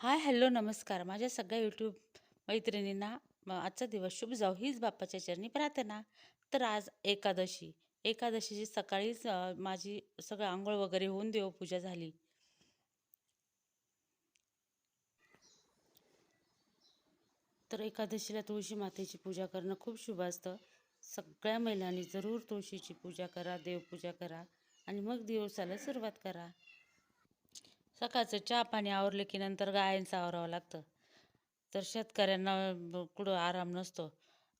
Hi hello नमस्कार. माझ्या सगळ्या यूट्यूब मैत्रिणींना आजचा दिवस शुभ जाऊ हीच बाप्पाच्या चरणी प्रार्थना. तर आज एकादशी. एकादशीची सकाळीच माझी सगळं आंघोळ वगैरे होऊन देवपूजा झाली. तर एकादशीला तुळशी मातेची पूजा करणं खूप शुभ असतं. सगळ्या महिलांनी जरूर तुळशीची पूजा करा देवपूजा करा आणि मग दिवसाला सुरुवात करा. सकाळचं चहा पाणी आवरलं की नंतर गायांचं आवरावं लागतं. तर शेतकऱ्यांना कुठं आराम नसतो.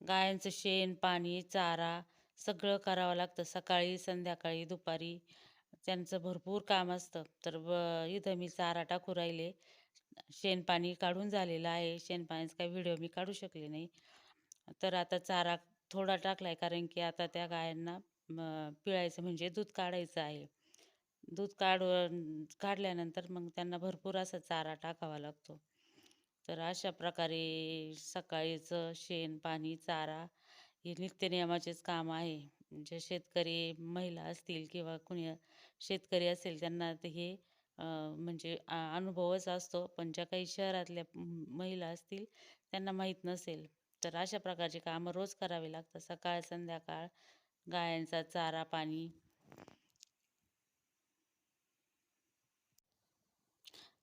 गायांचं शेण पाणी चारा सगळं करावं लागतं. सकाळी संध्याकाळी दुपारी त्यांचं भरपूर काम असतं. तर ब इथं मी चारा टाकू राहिले. शेणपाणी काढून झालेलं आहे. शेणपाण्याचा काही व्हिडिओ मी काढू शकले नाही. तर आता चारा थोडा टाकला आहे कारण की आता त्या गायांना पिळायचं म्हणजे दूध काढायचं आहे. दूध काढून काढल्यानंतर मग त्यांना भरपूर असा चारा टाकावा लागतो. तर अशा प्रकारे सकाळीचं शेण पाणी चारा हे नित्यनियमाचेच काम आहे. जे शेतकरी महिला असतील किंवा कुणी शेतकरी असेल त्यांना ते हे म्हणजे अनुभवच असतो. पण ज्या काही शहरातल्या महिला असतील त्यांना माहीत नसेल. तर अशा प्रकारची कामं रोज करावी लागतात. सकाळ संध्याकाळ गायांचा चारा पाणी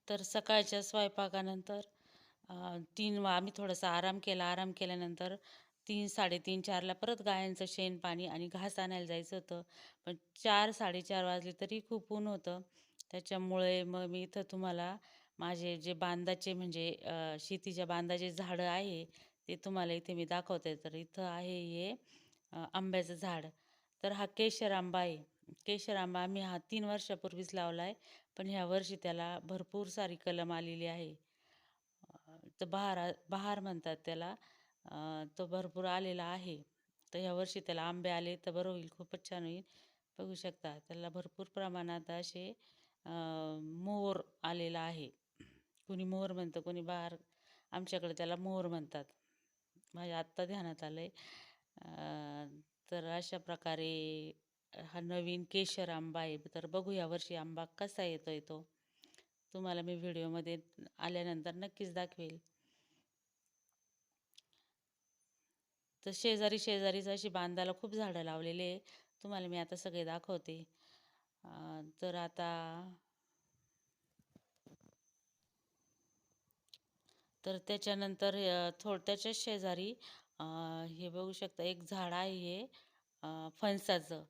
तर सकाळच्या स्वयंपाकानंतर तीन वा आम्ही थोडासा आराम केला. आराम केल्यानंतर तीन साडेतीन चारला परत गायांचं शेण पाणी आणि घास आणायला जायचं होतं. पण चार साडेचार वाजले तरी खूप ऊन होतं. त्याच्यामुळे मग मी इथं तुम्हाला माझे जे बांधाचे म्हणजे शेतीच्या बांधाचे झाडं आहे ते तुम्हाला इथे मी दाखवते. तर इथं आहे हे आंब्याचं झाड. तर हा केशर आंबा आहे. केशर आंबा आम्ही हा तीन वर्षापूर्वीच लावला आहे पण ह्या वर्षी त्याला भरपूर सारी कलम आलेली आहे. तर बहार बहार म्हणतात त्याला. तो भरपूर आलेला आहे. तर ह्या वर्षी त्याला आंबे आले तर बरं होईल खूपच छान होईल. बघू शकता त्याला भरपूर प्रमाणात असे मोर मोहर आलेला आहे. कोणी मोहर म्हणतं कोणी बहार. आमच्याकडे त्याला मोहर म्हणतात. माझ्या आत्ता ध्यानात आलं आहे तर अशा प्रकारे हा नवीन केशर आंबा आहे. तर बघू या वर्षी आंबा कसा येतोय तो. तुम्हाला मी व्हिडिओमध्ये आल्यानंतर नक्कीच दाखवेल. तर शेजारी शेजारीच अशी बांधाला खूप झाडं लावलेले आहे. तुम्हाला मी आता सगळे दाखवते. तर आता तर त्याच्यानंतर थोडत्याच्या शेजारी हे बघू शकता एक झाड आहे हे फणसाचं.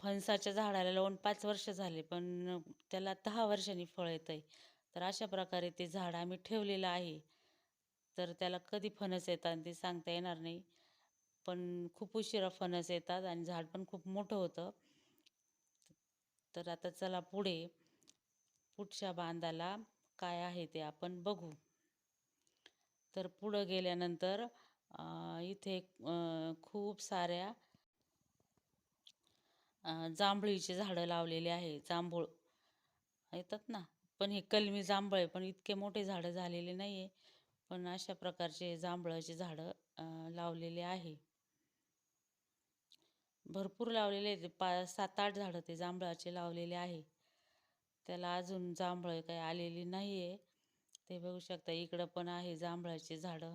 फणसाच्या झाडाला लावून पाच वर्ष झाले पण त्याला दहा वर्षांनी फळ येतं आहे तर अशा प्रकारे ते झाड आम्ही ठेवलेलं आहे. तर त्याला कधी फणस येतात ते सांगता येणार नाही. पण खूप उशिरा फणस येतात आणि झाड पण खूप मोठं होतं. तर आता चला पुढे पुढच्या बांधाला काय आहे ते आपण बघू. तर पुढं गेल्यानंतर इथे खूप साऱ्या जांभळीची झाडं लावलेली आहे जांभूळ. येतात ना? पण हे कलमी जांभळ आहे पण इतके मोठे झाडं झालेले नाही आहे पण अशा प्रकारचे जांभळाचे झाडं लावलेले आहे. भरपूर लावलेले आहेत. पा सात आठ झाडं ते जांभळाचे लावलेले आहे. त्याला अजून जांभळं काही आलेली नाही आहे ते बघू शकता इकडं पण आहे जांभळाचे झाडं.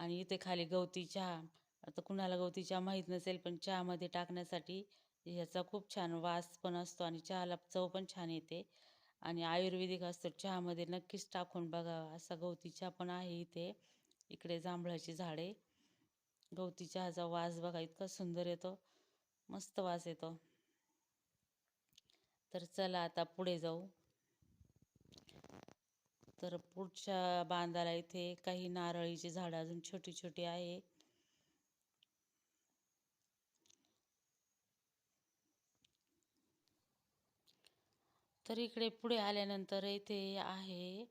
आणि इथे खाली गवती चहा. आता कुणाला गवती चहा माहीत नसेल पण चहामध्ये टाकण्यासाठी ह्याचा खूप छान वास पण असतो आणि चहाला चव पण छान येते. आणि आयुर्वेदिक असतो चहामध्ये नक्कीच टाकून बघावा असा गवती चहा पण आहे इथे. इकडे जांभळाची झाडे. गवती चहाचा वास बघा इतका सुंदर येतो. मस्त वास येतो. तर चला आता पुढे जाऊ. तर पुढच्या बांधाला इथे काही नारळीची झाडं अजून छोटी छोटी आहे. तर इकडे पुढे आल्यानंतर इथे आहे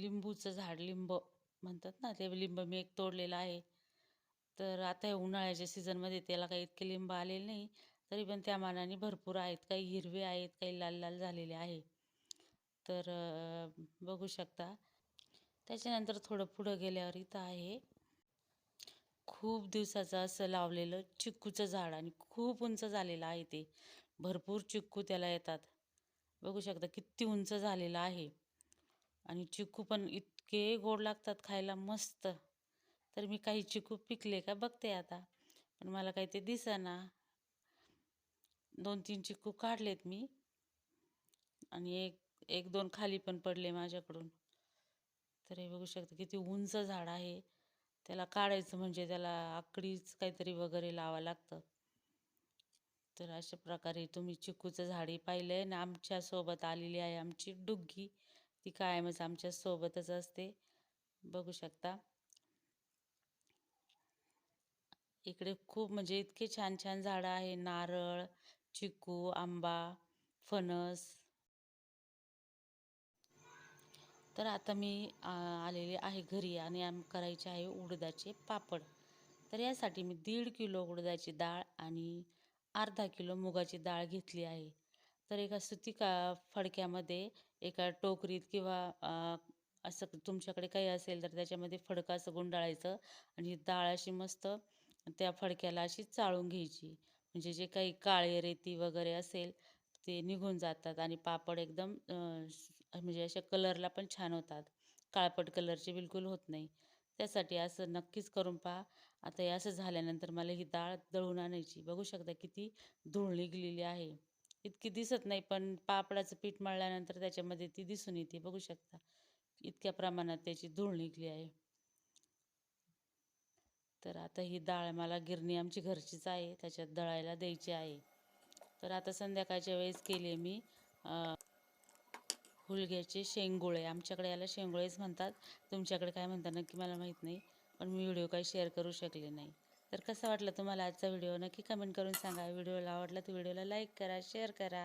लिंबूचं झाड लिंब म्हणतात ना ते लिंब मी एक तोडलेलं आहे. तर आता हे उन्हाळ्याच्या सीझनमध्ये त्याला काही इतके लिंब आलेले नाही तरी पण त्या मानाने भरपूर आहेत. काही हिरवे आहेत काही लाल लाल झालेले आहे. तर बघू शकता. त्याच्यानंतर थोडं पुढं गेल्यावर इथं आहे. खूप दिवसाचं असं लावलेलं चिक्कूचं झाड आणि खूप उंच झालेलं आहे ते. भरपूर चिक्कू त्याला येतात. बघू शकता किती उंच झालेलं आहे. आणि चिकू पण इतके गोड लागतात खायला मस्त. तर मी काही चिकू पिकले का बघते आता. पण मला काही ते दिसेना. दोन तीन चिकू काढलेत मी. आणि एक एक दोन खाली पण पडले माझ्याकडून. तर हे बघू शकता किती उंच झाड आहे. त्याला काढायचं म्हणजे त्याला आकडीच काहीतरी वगैरे लावा लागतं. तर अशा प्रकारे तुम्ही चिकूचं झाडी पाहिलं आहे आणि आमच्यासोबत आलेली आहे आमची डुग्गी. ती कायमच आमच्या सोबतच असते. बघू शकता. इकडे खूप म्हणजे इतके छान छान झाडं आहे. नारळ चिकू आंबा फणस. तर आता मी आलेले आहे घरी आणि आम करायचे आहे उडदाचे पापड. तर यासाठी मी दीड किलो उडदाची डाळ आणि अर्धा किलो मुगाची डाळ घेतली आहे. तर एका सुती का फडक्यामध्ये एका टोकरीत किंवा असं तुमच्याकडे काही असेल तर त्याच्यामध्ये फडकं असं गुंडाळायचं आणि डाळ अशी मस्त त्या फडक्याला अशी चाळून घ्यायची. म्हणजे जे काही काळे रेती वगैरे असेल ते निघून जातात आणि पापड एकदम म्हणजे अशा कलरला पण छान होतात. काळपट कलरचे बिलकुल होत नाही. त्यासाठी असं नक्कीच करून पहा. आता हे असं झाल्यानंतर मला ही डाळ दळून आणायची. बघू शकता किती धूळ निघलेली आहे. इतकी दिसत नाही पण पापडाचं पीठ मळल्यानंतर त्याच्यामध्ये ती दिसून येते. बघू शकता इतक्या प्रमाणात त्याची धूळ निघली आहे. तर आता ही डाळ मला गिरणी आमची घरचीच आहे. त्याच्यात दळायला द्यायची आहे. तर आता संध्याकाळच्या वेळेस केले मी हुलग्याचे शेंगोळे. आमच्याकडे याला शेंगोळेच म्हणतात. तुमच्याकडे काय म्हणतात नक्की मला माहीत नाही पण मी व्हिडिओ काही शेअर करू शकले नाही. तर कसा वाटला तुम्हाला आजचा व्हिडिओ? नक्की कमेंट करून सांगा. व्हिडिओला आवडला तर व्हिडिओला लाईक करा शेअर करा.